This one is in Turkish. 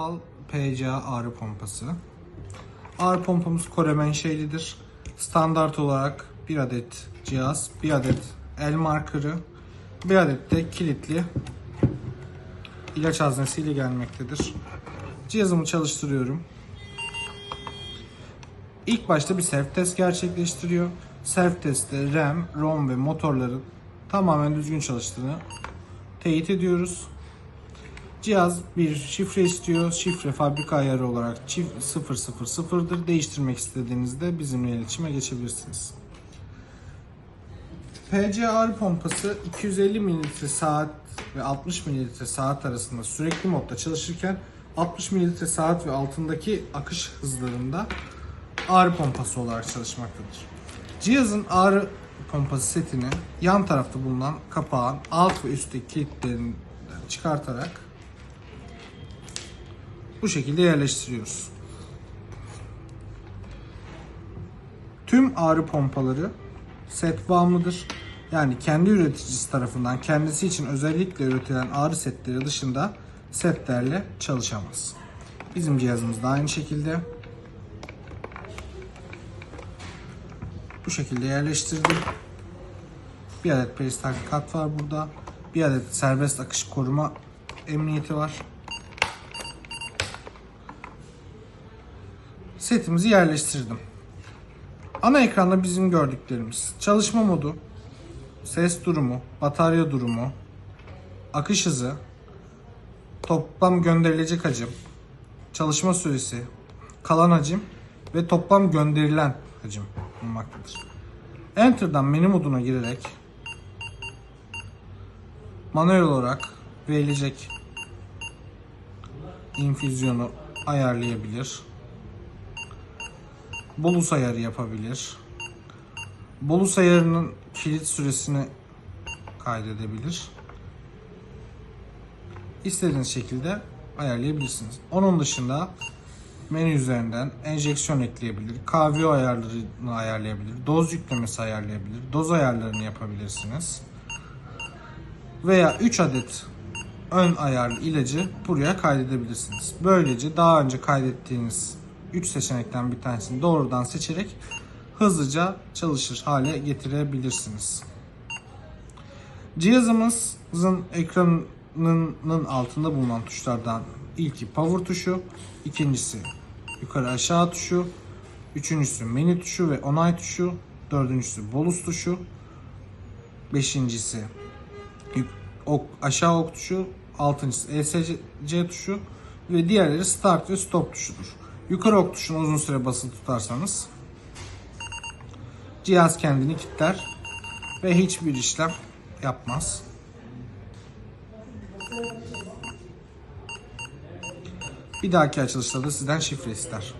Tepal PCA ağrı pompası. Ağrı pompamız Kore menşelidir. Standart olarak bir adet cihaz, bir adet el markırı, bir adet de kilitli ilaç haznesiyle gelmektedir. Cihazımı çalıştırıyorum. İlk başta bir self test gerçekleştiriyor. Self testte RAM, ROM ve motorların tamamen düzgün çalıştığını teyit ediyoruz. Cihaz bir şifre istiyor. Şifre fabrika ayarı olarak çift 000'dır. Değiştirmek istediğinizde bizimle iletişime geçebilirsiniz. PC ağrı pompası 250 ml saat ve 60 ml saat arasında sürekli modda çalışırken 60 ml saat ve altındaki akış hızlarında ağrı pompası olarak çalışmaktadır. Cihazın ağrı pompası setini yan tarafta bulunan kapağın alt ve üstteki kilitlerinden çıkartarak bu şekilde yerleştiriyoruz. Tüm ağrı pompaları set bağımlıdır. Yani kendi üreticisi tarafından kendisi için özellikle üretilen ağrı setleri dışında setlerle çalışamaz. Bizim cihazımız da aynı şekilde. Bu şekilde yerleştirdim. Bir adet peristaltik kat var burada. Bir adet serbest akış koruma emniyeti var. Setimizi yerleştirdim. Ana ekranda bizim gördüklerimiz. Çalışma modu, ses durumu, batarya durumu, akış hızı, toplam gönderilecek hacim, çalışma süresi, kalan hacim ve toplam gönderilen hacim bulunmaktadır. Enter'dan menü moduna girerek manuel olarak verilecek infüzyonu ayarlayabilir. Bolus ayarı yapabilir. Bolus ayarının kilit süresini kaydedebilir. İstediğiniz şekilde ayarlayabilirsiniz. Onun dışında menü üzerinden enjeksiyon ekleyebilir, KVO ayarlarını ayarlayabilir, doz yüklemesi ayarlayabilir, doz ayarlarını yapabilirsiniz. Veya 3 adet ön ayarlı ilacı buraya kaydedebilirsiniz. Böylece daha önce kaydettiğiniz 3 seçenekten bir tanesini doğrudan seçerek hızlıca çalışır hale getirebilirsiniz. Cihazımızın ekranının altında bulunan tuşlardan ilki power tuşu, ikincisi yukarı aşağı tuşu, üçüncüsü menü tuşu ve onay tuşu, dördüncüsü bolus tuşu, beşincisi ok, aşağı ok tuşu, altıncısı ESC tuşu ve diğerleri start ve stop tuşudur. Yukarı ok tuşunu uzun süre basılı tutarsanız cihaz kendini kilitler ve hiçbir işlem yapmaz. Bir dahaki açılışta da sizden şifre ister.